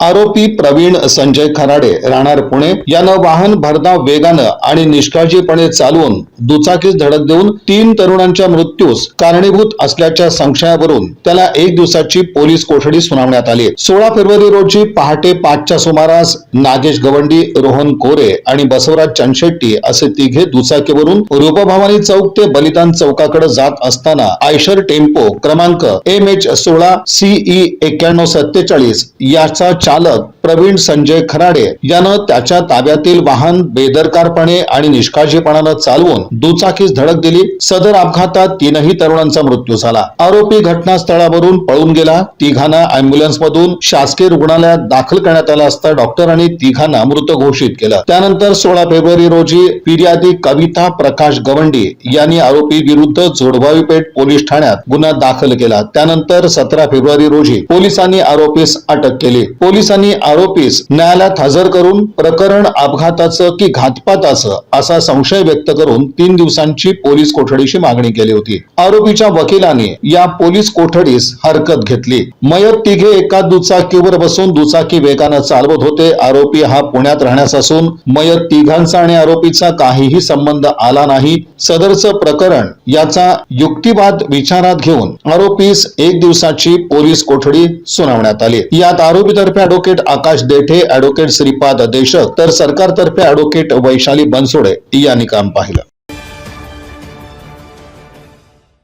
आरोपी प्रवीण संजय खराडे राहणार पुणे यानं वाहन भरधाव वेगानं आणि निष्काळजीपणे चालवून दुचाकीस धडक देऊन तीन तरुणांच्या मृत्यूस कारणीभूत असल्याच्या संशयावरून त्याला एक दिवसाची पोलीस कोठडी सुनावण्यात आली. सोळा फेब्रुवारी रोजी पहाटे पाचच्या सुमारास नागेश गवंडी रोहन कोरे आणि बसवराज चनशेट्टी असे तिघे दुचाकीवरून रूपभवानी चौक ते बलिदान चौकाकडे जात असताना आयशर टेम्पो क्रमांक एम एच सोळा सीई एक्क्याण्णव सत्तेचाळीस याचा चालक प्रवीण संजय खराडे यानं त्याच्या ताब्यातील वाहन बेदरकारपणे आणि निष्काळजीपणानं चालवून दुचाकीस धडक दिली. सदर अपघातात तीनही तरुणांचा मृत्यू झाला. आरोपी घटनास्थळावरून पळून गेला. तिघांना अँब्युलन्स मधून शासकीय रुग्णालयात दाखल करण्यात आलं असता डॉक्टरांनी तिघांना मृत घोषित केलं. त्यानंतर सोळा फेब्रुवारी रोजी फिर्यादी कविता प्रकाश गवंडी यांनी आरोपी विरुद्ध जोडभावी पेठ पोलीस ठाण्यात गुन्हा दाखल केला. त्यानंतर सतरा फेब्रुवारी रोजी पोलिसांनी आरोपीस अटक केली. पोलिसांनी आरोपीस न्यायालयात हजर करून प्रकरण अपघाताचं की घातपाताचं असा संशय व्यक्त करून तीन दिवसांची पोलीस कोठडीची मागणी केली होती. आरोपीच्या वकिलांनी या पोलीस कोठडीस हरकत घेतली. मयत तिघे एका दुचाकीवर बसून दुचाकी वेगानं चालवत होते. आरोपी हा पुण्यात राहण्यास असून मयत तिघांचा आणि आरोपीचा काहीही संबंध आला नाही. सदरचं प्रकरण याचा युक्तिवाद विचारात घेऊन आरोपीस एक दिवसाची पोलीस कोठडी सुनावण्यात आली. यात आरोपीतर्फे अॅडव्होकेट आकाश देठे अॅडव्होकेट श्रीपाद देशक तर सरकारतर्फे अॅडव्होकेट वैशाली बनसोडे यांनी काम पाहिलं.